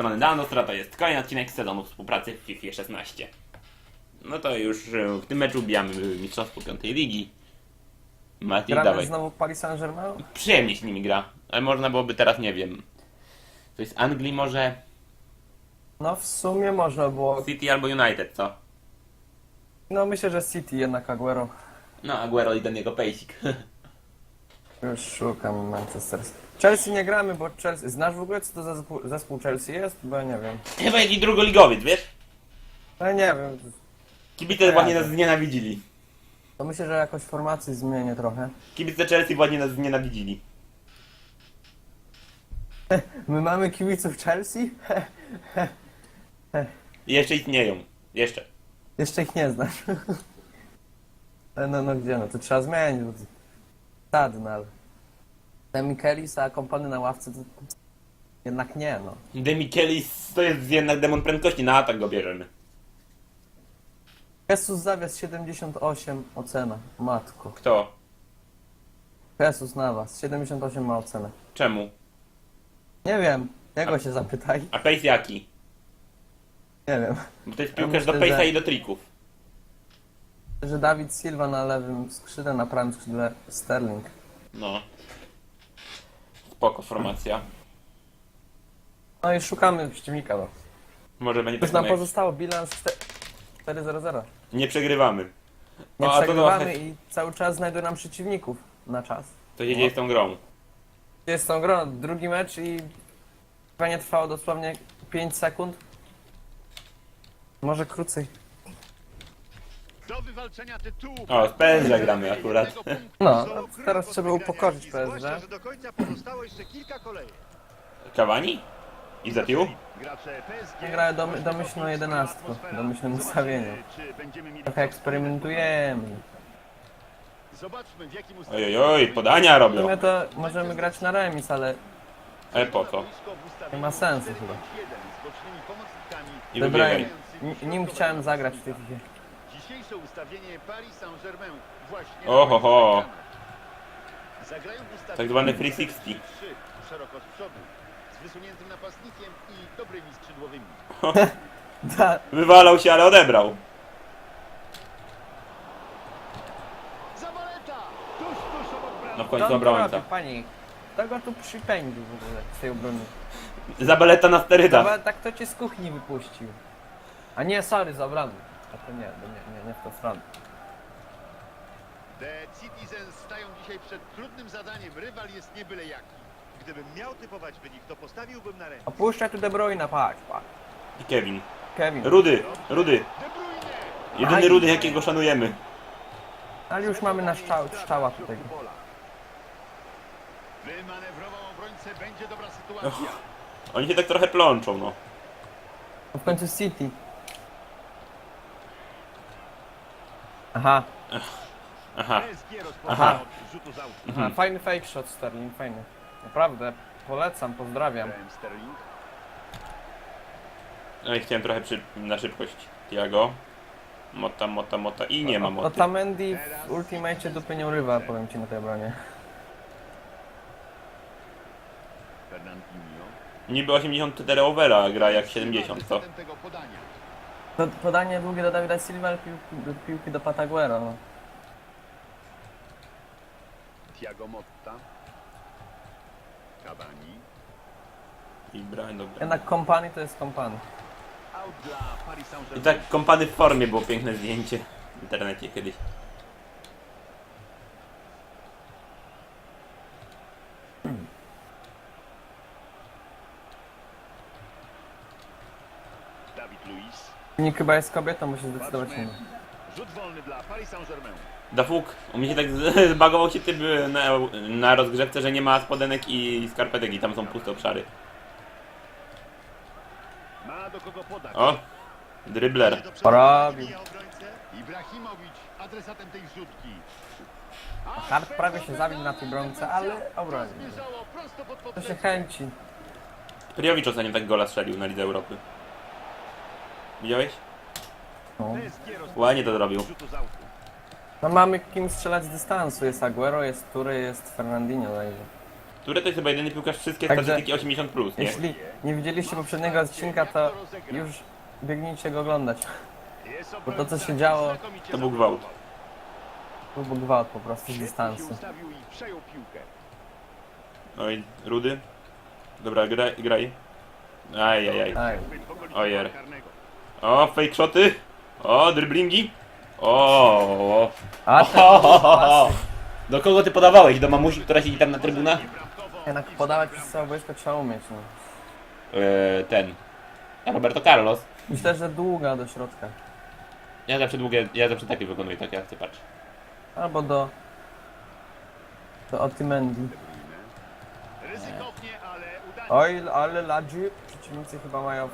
strony Danostra, to jest kolejny odcinek sezonu współpracy w FIFA 16. No to już e, w tym meczu bijamy mistrzostwo piątej ligi. Mati, Gramy dawaj. znowu Paris Saint-Germain? Przyjemnie się nimi gra, ale można byłoby teraz, nie wiem, coś z Anglii może, No w sumie można było. City albo United, co? No myślę, że City jednak Aguero. No, Aguero i do niego pejsik. Już szukam Manchester. Chelsea nie gramy, bo Chelsea... Znasz w ogóle co to za zespół, zespół Chelsea jest? Bo ja nie wiem. Chyba jakiś drugoligowiec, wiesz? No ja nie wiem. Kibice właśnie nas znienawidzili. To myślę, że jakoś formacji zmienię trochę. Kibice Chelsea właśnie nas znienawidzili. My mamy kibiców Chelsea? I jeszcze istnieją. Jeszcze. Jeszcze ich nie znasz. Ale No, no gdzie, no to trzeba zmienić. Bo to... Sadny, ale... Ten Mikelis, a kompany na ławce to... Jednak nie, no. Demichelis to jest jednak demon prędkości, na atak go bierzemy. Jesus zawias 78 ocena. Matko. Kto? Jesus na was. 78 ma ocenę. Czemu? Nie wiem. Jego się zapytaj. A Pace jaki? Nie wiem. Bo to jest piłkarz do myślę, Pace'a że- i do trików. Że Dawid Silva na lewym skrzydle, na prawym skrzydle Sterling. No. Spoko formacja. No i szukamy przeciwnika. No. Może będzie Już tak nam samo jak... pozostało bilans 4-0-0. Nie przegrywamy. Nie O, a to przegrywamy trochę- i cały czas znajdują nam przeciwników na czas. To się dzieje z tą grą. Jest tą grą, drugi mecz i chyba nie trwało dosłownie 5 sekund. Może krócej. Do wywalczenia tytułu. O, z PSG gramy akurat. No, teraz trzeba upokorzyć PSG. Do końca pozostało jeszcze kilka kolejek. Cavani? I za tył? Gracze PSG Ja grałem dom- domyślną jedenastką, domyślnym ustawieniu. Czy będziemy mieli Trochę eksperymentujemy. Zobaczmy w jakim Oj, oj, oj, podania W robią. sumie to możemy grać na remis, ale Ale po co? nie ma sensu chyba. I Dobra, wybiegaj. N- nim chciałem zagrać w tej chwili. Dzisiejsze ustawienie Paris Saint-Germain właśnie Oho, ho. Zagrają w ustawieniu Tak zwany free 60. 3, szeroko z przodu, z wysuniętym napastnikiem i dobrymi skrzydłowymi. Da, Wywalał się, ale odebrał. Zabaleta! Tuż, tuż obok No w końcu obrońca. robi, pani. Kto go tu przypędził w ogóle z tej obrony? Zabaleta na sterydach. Chyba tak to cię z kuchni wypuścił. A nie, sorry, za. A to nie, to nie, nie, nie w tą stronę. The Citizens stają dzisiaj przed trudnym zadaniem. Rywal jest nie byle jaki. Gdybym miał typować wynik, to postawiłbym na rękę. Opuszczaj tu De Bruyne, patrz, patrz. I Kevin. Kevin. Rudy, Rudy. De Bruyne! Jedyny Aj. Rudy, jakiego szanujemy. Ale już mamy na szczał, szczała tutaj. Pola. Wymanewrował obrońcę, będzie dobra sytuacja. Oni się tak trochę plączą, no. No w końcu City. Aha, Aha. Aha. aha, fajny fake shot Sterling, fajny. Naprawdę, polecam, pozdrawiam. No i chciałem trochę przy, na szybkość. Tiago. Mota, mota, mota. I nie ma moty. Otamendi w Ultimate dupy nie urywa, powiem ci na tej obronie. Niby 84 overa, gra jak 70, co? To podanie długie do Dawida Silva, ale piłki, do piłki do Pataguera, no. Thiago Motta. Cavani. I Brian, dobra. Jednak kompany to jest kompany. Out dla Paris I Saint-Germain. tak kompany w formie było piękne zdjęcie w internecie kiedyś. Nikt chyba jest kobietą, musi zdecydować nie. Rzut wolny dla Paris Saint-Germain. Dafuk, u mnie się tak z- zbagował się typ na, na rozgrzewce, że nie ma spodenek i skarpetek i tam są puste obszary. Ma do kogo podać. O! Przodu Porobił. Ibrahimowicz adresatem tej wrzutki. Hart prawie się zabił na tej bramce, ale obronił. Zmierzało prosto pod To się poprzeczkę. chęci. Priowicz ostatnio tak gola strzelił na Lidze Europy. Widziałeś? No. Ładnie to zrobił. no mamy kim strzelać z dystansu. Jest Aguero, jest Tury, jest Fernandinho. Także. Które to jest chyba jedyny piłkarz wszystkie Także- statystyki 80+, plus, nie? Jeśli nie widzieliście poprzedniego odcinka, to już biegnijcie go oglądać. Bo to, co się działo, To był gwałt. To był gwałt po prostu z dystansu. Oj, Rudy. Dobra, graj. graj. Ajajaj. Ojer. O, fake shoty. O, driblingi. O, A o, ten o, o. Do kogo ty podawałeś? Do mamusi, która siedzi tam na trybunach? Jednak podawać przez całe boisko trzeba umieć. No. Eee, ten. Roberto Carlos. Myślę, że długa do środka. Ja zawsze długie, ja zawsze takie wykonuję, takie akcje, patrz. Albo do... Do Otymendi. Ryzykownie, ale udanie. Oj, ale Ladzi przeciwnicy chyba mają...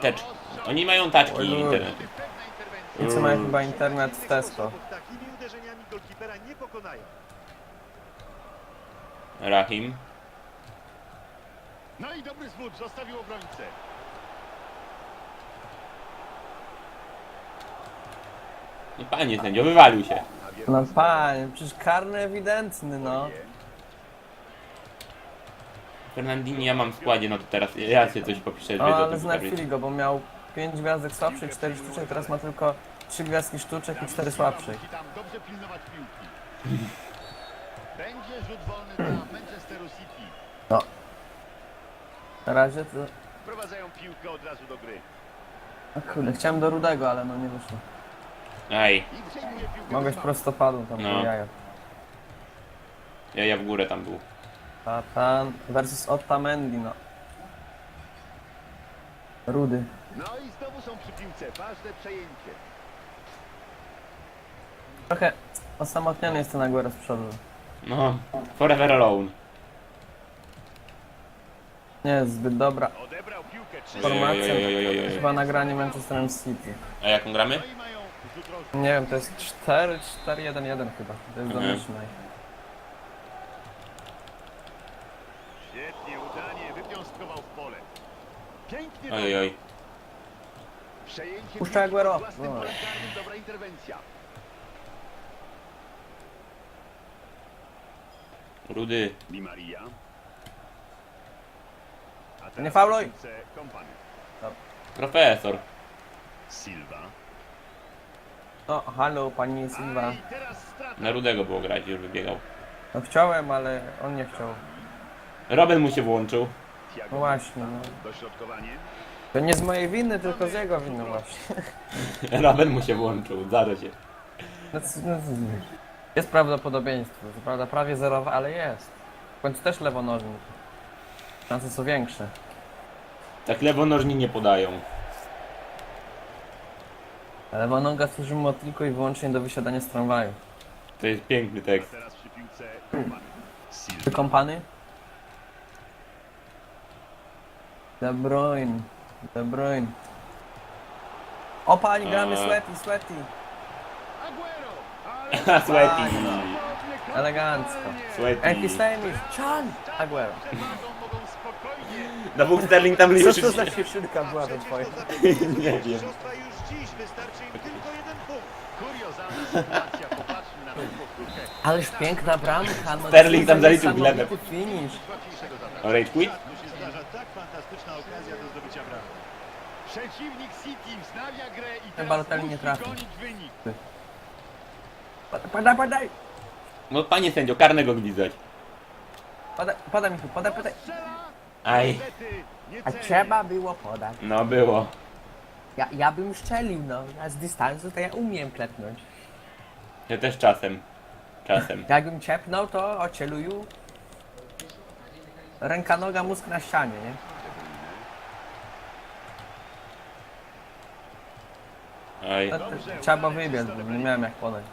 Tecz. strzał. Oni mają taczki i internet. Przeciwnicy mają chyba internet w Tesco. Takimi uderzeniami golkipera nie pokonają. Rahim. No i dobry zwód, zostawił obrońcę. No panie sędzio, wywalił się. No panie, przecież karny ewidentny, no. Fernandini ja mam w składzie, no to teraz ja się coś popiszę, żeby O, to ale wykorzystać. znachwili go, bo miał 5 gwiazdek słabszych, 4 sztuczek, teraz ma tylko 3 gwiazdki sztuczek i 4 słabszych. Tam dobrze pilnować piłki. Będzie rzut wolny dla Manchesteru City. No. Na razie to... Wprowadzają piłkę od razu do gry. O kurde, chciałem do Rudego, ale no nie wyszło. Aj, I przejmuje piłkę Mogłeś do prostopadł tam No. po jaja. ja, ja w górę tam był. Patan versus Otamendi, no. Rudy. No i znowu są przy piłce. Ważne przejęcie. Trochę osamotniony jest ten Aguero z przodu. No, forever alone. Nie jest zbyt dobra. Odebrał piłkę. Trzy. Formacja. Oj, oj, oj, oj, oj, oj. Chyba nagranie Manchesterem City. A jaką gramy? No i mają rzut rożny. Nie wiem, to jest 4, 4, 1, 1 chyba. To jest Mhm. domyślne. Świetnie, udanie. Wypiąstkował w pole. Pięknie. Oj, oj, Puszcza Aguero. No. Dobra interwencja. Rudy. Di Maria. A teraz Nie fauluj. w piłce Kompany. Profesor. Silva. No, halo, pani Silva. A i teraz strata. Na Rudego było grać, już wybiegał. No chciałem, ale on nie chciał. Robin mu się włączył. No właśnie, no. Dośrodkowanie. To nie z mojej winy, tylko z jego winy właśnie. Robin mu się włączył, zdarza się. No, c- no, c- Jest prawdopodobieństwo, co prawda prawie zerowe, ale jest. W końcu też lewonożny. Szanse są większe. Tak lewonożni nie podają. Lewonoga służy mu tylko i wyłącznie do wysiadania z tramwaju. To jest piękny A tekst. teraz przy piłce Kompany. Silva. Wykąpany? De Bruyne. De Bruyne. O pani, gramy A. sweaty, sweaty. Sweaty. Elegancko. Sweaty. Ej, Histemi, Chan! Aguero. Spokojnie. Dawód Sterling tam Co już... to za sieczynka była to twoja? Nie wiem. Mistrzostwa już dziś wystarczy im tylko jeden punkt. Kuriozalna sytuacja, popatrzmy na powtórkę. Ależ piękna bramka. No Sterling tam zaliczył glebę. niesamowity finish. Zadania. O, Rage quit? Tu się zdarza tak fantastyczna okazja do zdobycia brawa. Przeciwnik City wznawia grę i teraz Balotelli nie musi trafił. gonić wynik. Podaj, podaj, No panie sędzio, karnego gwizdać. podaj, podaj mi tu, podaj, podaj. Strzela, Aj. niestety nie A trzeba było podać. No było. Ja, ja bym szczelił, no. Ja z dystansu to ja umiem klepnąć. Ja też czasem. Czasem. Jakbym ciepnął, to ocieluju. Ręka, noga, mózg na ścianie, nie? No, to, trzeba wybiec, bo nie miałem jak podać.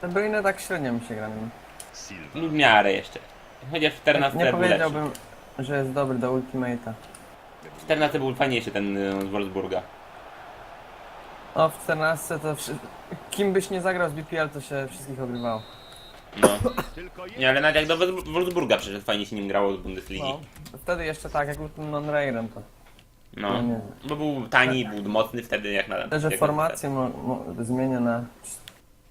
To były tak średnio mi się gra. nim. No w miarę jeszcze. Chociaż 14 Nie był lepszy. powiedziałbym, że jest dobry do ultimate'a. 14 był fajniejszy ten y, z Wolfsburga. O, w 14 to wszy... kim byś nie zagrał z BPL, to się wszystkich ogrywało. No. Nie, ale nawet jak do Wolfs- Wolfsburga przyszedł, fajnie się nim grało z Bundesligi. No. Wtedy jeszcze tak, jak był tym non-rairem, to... No. No nie. Bo był tani, był mocny wtedy jak na... Też, że jak formację mo, mo, zmienię na...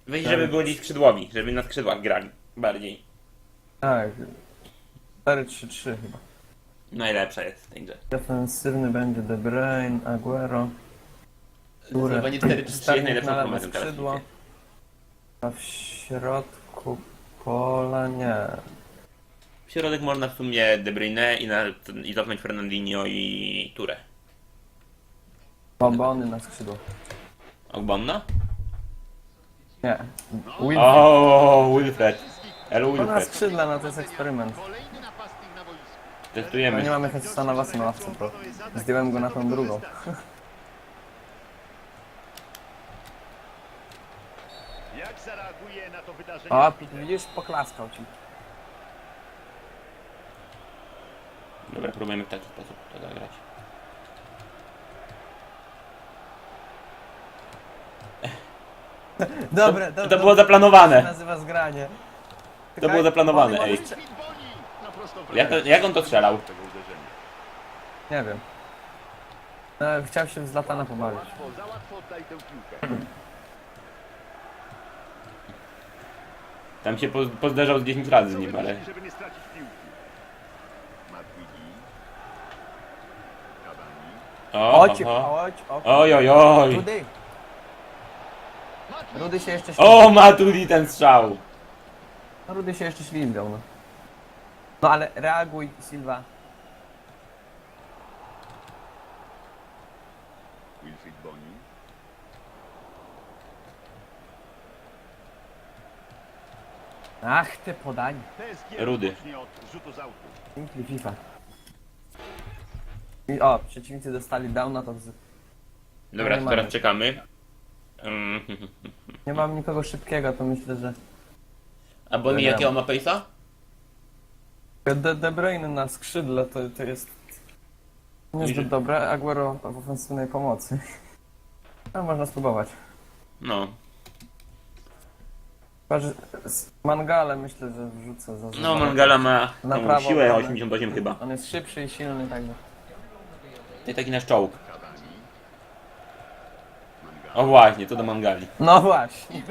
Weź, żeby byli skrzydłowi, żeby na skrzydłach grali. Bardziej. Tak. 4-3-3 chyba. Najlepsza jest w tej grze. Defensywny będzie De Bruyne, Aguero. Które? Zdecydowanie 4 3 jest Sterling najlepszą na lewe formacją teraz. skrzydło. A w środku pola nie. W środek można w sumie De Bruyne i, na, i cofnąć Fernandinho i Ture. Bobony na skrzydło. Ogbonna? Nie. Will. O, Wilfred. El To na Wilfred. skrzydle, no to jest eksperyment. Na. No Testujemy. nie mamy Jesusa na własną ławce, to zdjąłem go na tą drugą. Jak zareaguje na to wydarzenie? O, widzisz, poklaskał ci. Dobra, próbujemy w taki sposób to zagrać. Dobre, To, to, to było się zaplanowane. nazywa zgranie. To było zaplanowane, ej. Jak, to, jak on to strzelał? tego uderzenia. Nie wiem. No, chciał się z latana pobawić. Łatwo, za łatwo oddaj tę piłkę. Tam się po, pozderzał z 10 razy z nim, ale... wymyśli, żeby nie stracić piłki? Matuidi. Cavani. O, Chodź, chodź, o. Oj, oj, oj. Rudy. Się jeszcze ślizgał. O, Matuidi ten strzał. No, Rudy się jeszcze ślizgał, no. No ale reaguj, Silva. Wilfried Boni. Ach, te podań. PSG Rudy. rozpocznie od rzutu z autu. Piękny FIFA. I, o, przeciwnicy dostali downa, to z... Dobra, nie to teraz czekamy. Mm, nie mam nikogo szybkiego, to myślę, że... A Boni Ja jakiego ma pace'a? De, De Bruyne na skrzydle to, to jest niezbyt dobre. Aguero w ofensywnej pomocy. No, można spróbować. No. Chyba, że z Mangale myślę, że wrzucę za No, Mangala ma Na tą prawo siłę obronę. 88 chyba. On jest szybszy i silny, tak. I taki nasz czołg. O właśnie, to do Mangali. No właśnie.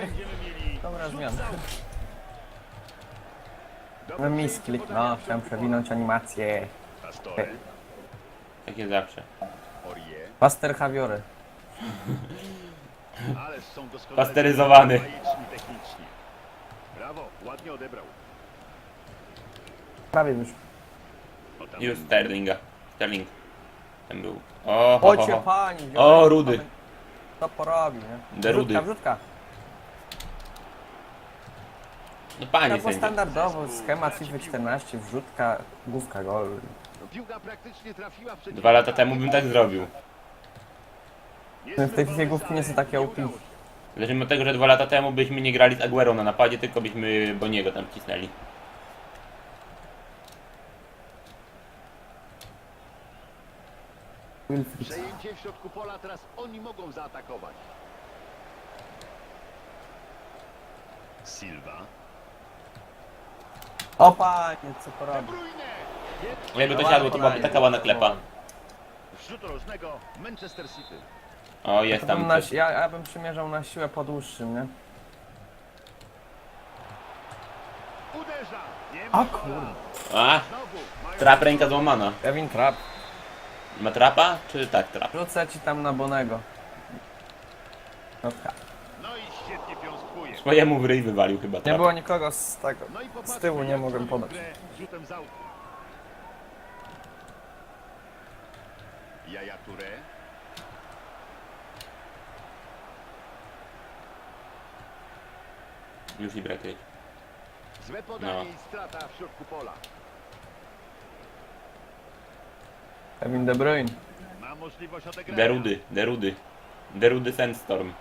Dobra zmiana. No misklik. No, chciałem przewinąć animację. Pastore. Takie zawsze. Aurier. Paster Javiory. Ależ są doskonale Pasteryzowany. technicznie. Brawo, ładnie odebrał. Prawie już. O, tam Już Sterlinga. Sterling. Ten był. O, ho, ho, ho. pani. O, Rudy. Co porobi, nie? De Rudy. Wrzutka, wrzutka. No było sędzia. standardowo, schemat FIFA 14, wrzutka, główka, gol. Piłka praktycznie trafiła w przeciwnika. Dwa lata temu bym tak zrobił. W tej FIFA główki nie są takie OP. Zacznijmy od tego, że dwa lata temu byśmy nie grali z Aguero na napadzie, tylko byśmy Boniego tam wcisnęli. Wilfried. Przejęcie w środku pola, teraz oni mogą zaatakować. Silva. O panie, co De porobi. Bruyne. Jakby to siadło, to byłaby taka ładna klepa. Rzut rożnego Manchester City. O, jest Ja bym, tam na, ja, ja bym przymierzał na siłę po dłuższym, nie? Uderza. Nie A ma kurde. gola. A, Znowu mają trap ręka złamana. Kevin Trapp. Ma trapa? Czy tak trap? Rzucę ci tam na Bonego. No i świetnie piąstkuje. Swojemu w ryj wywalił chyba Nie trap. było nikogo z tego. No i popatrzmy, tyłu nie jak mogłem podać. grę Rzutem z autu. Jaja Touré. Już i brakuje. Złe podanie No. i strata w środku pola. Kevin De Bruyne. Ma możliwość odegrania. Derudy, Derudy. Derudy Sandstorm.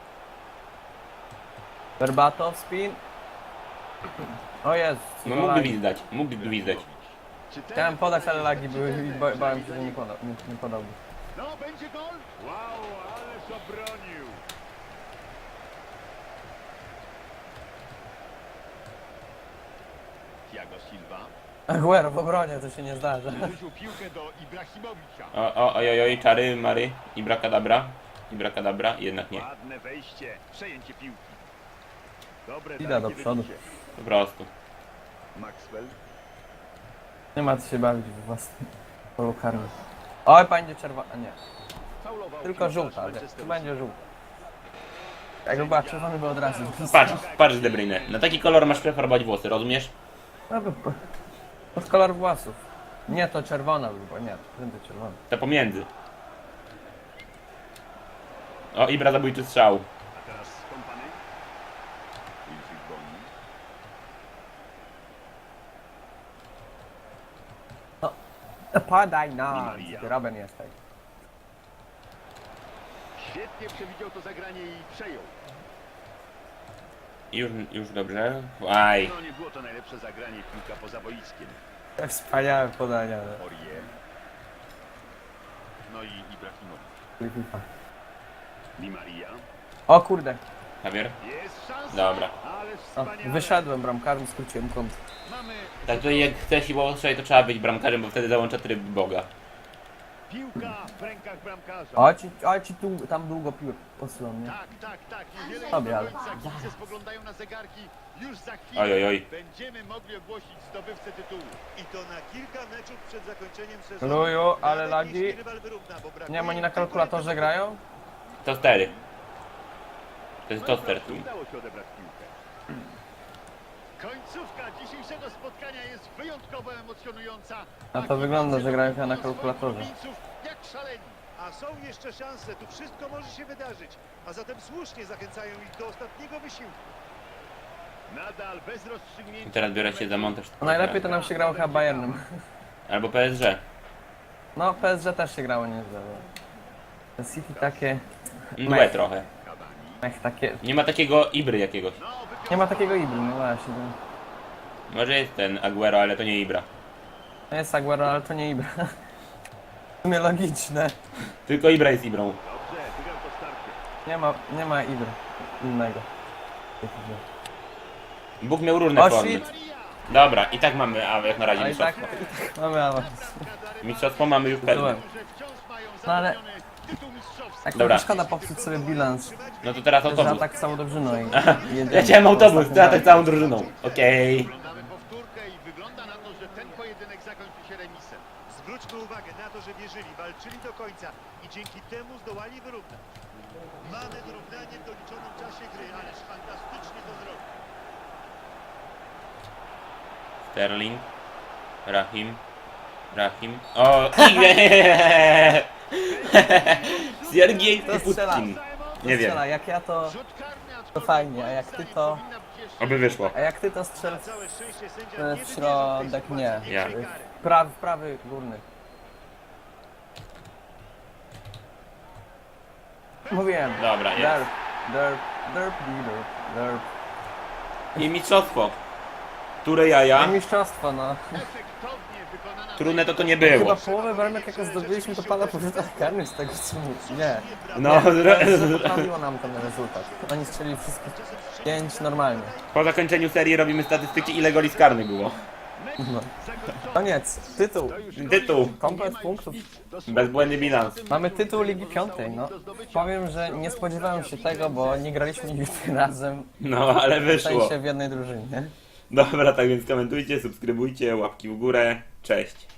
Berbatow, spin. O jest. No mógłby gwizdać, mógłby gwizdać. Czy ten Chciałem podać, ale lagi były i ba- bałem się, że nie, poda, nie, nie podałby. No, będzie gol? Wow, ależ obronił. Thiago Silva. Aguero w obronie, to się nie zdarza. Wyrzucił piłkę do Ibrahimowicza. O, o, oj, oj, oj, czary, mary. Ibrakadabra. Ibrakadabra, jednak nie. Ładne wejście, przejęcie piłki. Dobre Idę dalekie do przodu. wybicie. Po prostu. Maxwell. Nie ma co się bawić w własnym polu karnym. Oj, będzie czerwona. Nie, Faulował tylko piłkarz żółta. ale Manchesteru Tu będzie żółta. Jakby była czerwony, by od razu. Patrz, patrz De Bruyne. Na taki kolor masz preferować włosy, rozumiesz? No, Pod kolor włosów. Nie, to czerwona by była. Nie, to będzie czerwona. To pomiędzy. O, Ibra zabójczy strzał. A teraz kompany. Wilfried Boni. Padaj na! Maria. Robin jesteś. Świetnie przewidział to zagranie i przejął. Już, już dobrze. Aj. No nie było to najlepsze zagranie piłka poza boiskiem. Wspaniałe podania. no. Orie. No i Ibrahimovic. Di Maria. O kurde, Javier? Jest szansa. Dobra. Ale o, wspaniale. wyszedłem bramkarzem, skróciłem kąt. Mamy Tak to jak chce siłowo strzelać, to trzeba być bramkarzem, bo wtedy załącza tryb Boga. Piłka w rękach bramkarza. O, ci, o, ci tu, tam długo piłę posyłam, nie? Tak, tak, tak. Niewiele Sobie, do ale- końca. Kibice spoglądają na zegarki. Już za chwilę Oj, oj, oj. będziemy mogli ogłosić zdobywcę tytułu. I to na kilka meczów przed zakończeniem sezonu. Luju, ale Nawet lagi. jeśli rywal wyrówna, bo brakuje Nie ma oni na tylko kalkulatorze jednego grają? Tostery. To jest No toster proszę, tu. Udało się odebrać piłkę. Końcówka dzisiejszego spotkania jest wyjątkowo emocjonująca. A to wygląda, że grają na kalkulatorze. Jak szaleni. A są jeszcze szanse, tu wszystko może się wydarzyć. A zatem słusznie zachęcają ich do ostatniego wysiłku. Nadal bez rozstrzygnięcia. I teraz biorę się za montaż. No najlepiej to nam się grało chyba Bayernem. Albo PSG. No PSG też się grało nieźle. bo City takie, Mdłe trochę. Cavani. ech, takie... Nie ma takiego Ibry jakiegoś. No, Nie ma takiego Ibry, no właśnie. to- Może jest ten Aguero, ale to nie Ibra. To jest Aguero, ale to nie Ibra. W sumie logiczne. Tylko Ibra jest Ibrą. Dobrze, wygrał to starcie. Nie ma, nie ma Ibry innego. Bóg miał różne O, formy. shit. Dobra, i tak mamy a jak na razie A i tak, mistrzostwo. tak mamy awans. Mistrzostwo mamy już pewne. Byłem. No ale-. Tak Dobra. Szkoda popsuć sobie bilans. No to teraz Że autobus. atak całą drużyną i jedziemy po autobus, ostatnim ja tak całą drużyną. Okej. Oglądamy powtórkę i wygląda na to, że ten pojedynek zakończy się remisem. Zwróćmy uwagę na to, że wierzyli, walczyli do końca i dzięki temu zdołali wyrównać. Mamy wyrównanie w doliczonym czasie gry, ależ fantastycznie to zrobił. Sterling. Rahim. Rahim. O, i Siergiej To strzela. Putin. Nie wiem. Strzela, jak ja to... To fajnie, a jak ty to- Oby wyszło. A jak ty to strzel sędzia E, nie w środek nie. Ja. kary. prawy, prawy górny. Mówiłem. Dobra, jest. Derp, derp, derp, derp, derp. I mistrzostwo. Które jaja? I mistrzostwo, no. Trudne to to nie Chyba było. połowę bramek jak zdobyliśmy to pada po rzutach karnych z tego co mówię. Nie. No, Nie, poprawiło nam ten rezultat. Oni strzeli wszystkich pięć normalnie. po zakończeniu serii robimy statystyki ile goli z karnych było. No. Koniec. Tytuł. Tytuł. Komplet punktów. Bezbłędny bilans. Mamy tytuł Ligi Piątej, no. Powiem, że nie spodziewałem się tego, bo nie graliśmy nigdy razem, No, ale w wyszło. sensie w jednej drużynie. Dobra, tak więc komentujcie, subskrybujcie, łapki w górę. Cześć.